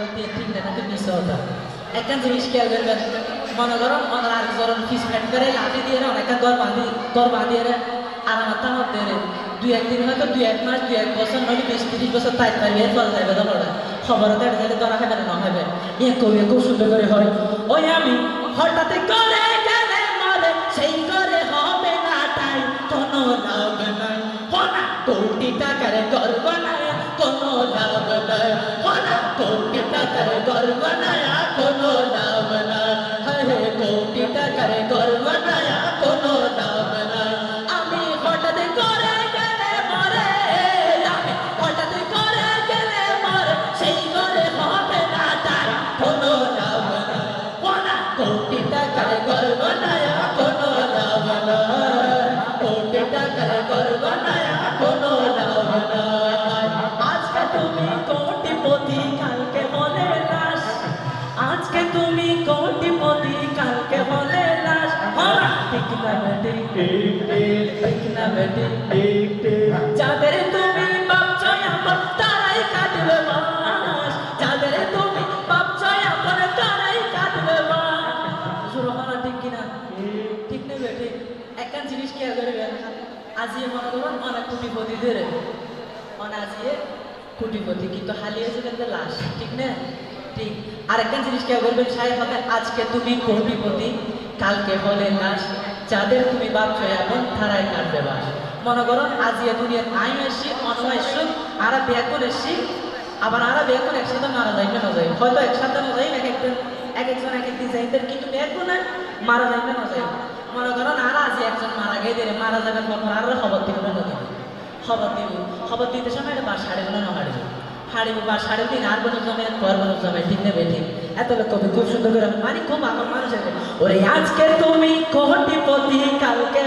হইতে ঠিক না নাকি মিস হতো। একটা জিনিস খেয়াল করবেন, মনে করো মনে আর জ্বরন ফিস ফ্যাট করে লাঠি দিয়ে অনেকটা দর বাঁধি, দর বাঁধিয়ে আরামাত তামাত দিয়ে দুই একদিন হয়তো, দুই এক মাস, দুই এক বছর, নইলে বিশ তিরিশ বছর তাই পারবে এর ফল যাবে দলটা খবর তো এটা ধরা হবে না হবে ইয়ে কবি খুব সুন্দর করে হয়। ওই আমি হঠাৎ করে গেলে মরে, সেই করে হবে না তাই কোনো লাভ নাই। হনা কোটি টাকার গর্ব নাই, কোনো লাভ নাই। আজকে তুমি কোটিপতি কালকে হলে লাশ হ্যাঁ, ঠিক না বেটি ঠিক না বেটি যাদের তুমি ভাবছ এখন তারাই কাটবে বাস যাদের তুমি ভাবছ এখন তারাই কাটবে বাস সুরহানা ঠিক কিনা? ঠিক নেই বেটি একটা জিনিস খেয়াল করবেন আজিয়ে মনে করুন অনেক কোটিপতি ধরে। অনাজিয়ে কোটিপতি, কিন্তু হালিয়েছে কিন্তু লাশ, ঠিক না? ঠিক। আরেকটা জিনিস খেয়াল বলবেন সাহেব হবে, আজকে তুমি কোটিপতি, কালকে হলে লাশ। যাদের তুমি ভাবছ এখন তারাই কাটবে বাস। মনে করো, আজিয়া দুনিয়ার আই এসছি অনবাইশো আরা বিয়া এসছি আবার আরা বিয়া একসাথে মারা যায় না যায়? হয়তো একসাথে না যায়, এক একজন এক একজন, এক একদিন যাইতেন কিন্তু বিয়া মারা যায় না যায় মনে করো আরা আজি একজন মারা গিয়ে দিলে মারা যাবেন পর আরও খবর দিল না দিবে খবর দিব খবর দিতে সময় এটা বা সাড়ে গুলো না হাড়ে হারিব বা সাড়ে দিন আর বছর জমে পর বছর জমে ঠিক নেবে ঠিক এত লোক কবি খুব সুন্দর করে মানে খুব আমার মানুষ ওরে আজকে তুমি কোটিপতি, কালকে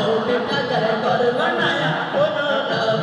কোটি টাকার গর্ব নাই। কোনো লাভ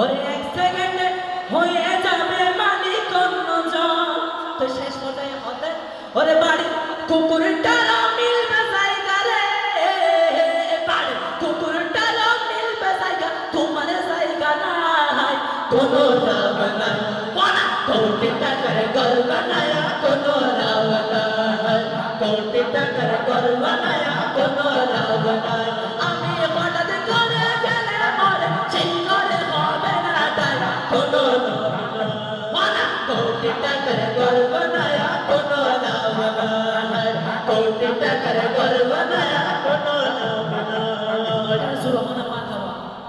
ওরে এক সেকেন্ডে হয়ে যাবে মালিক অন্য জন তো শেষ পর্যায়ে হতে, ওরে বাড়ি কুকুরটারও মিলবে জায়গা রে। বাড়ি কুকুরটারও মিলবে জায়গা, তোমার জায়গা নাই। কোনো লাভ নাই। বলা, কোটি টাকার গর্ব নাই, কোনো লাভ নাই। কোটি টাকার গর্ব নাই, কোনো লাভ নাই। গর্ব নাই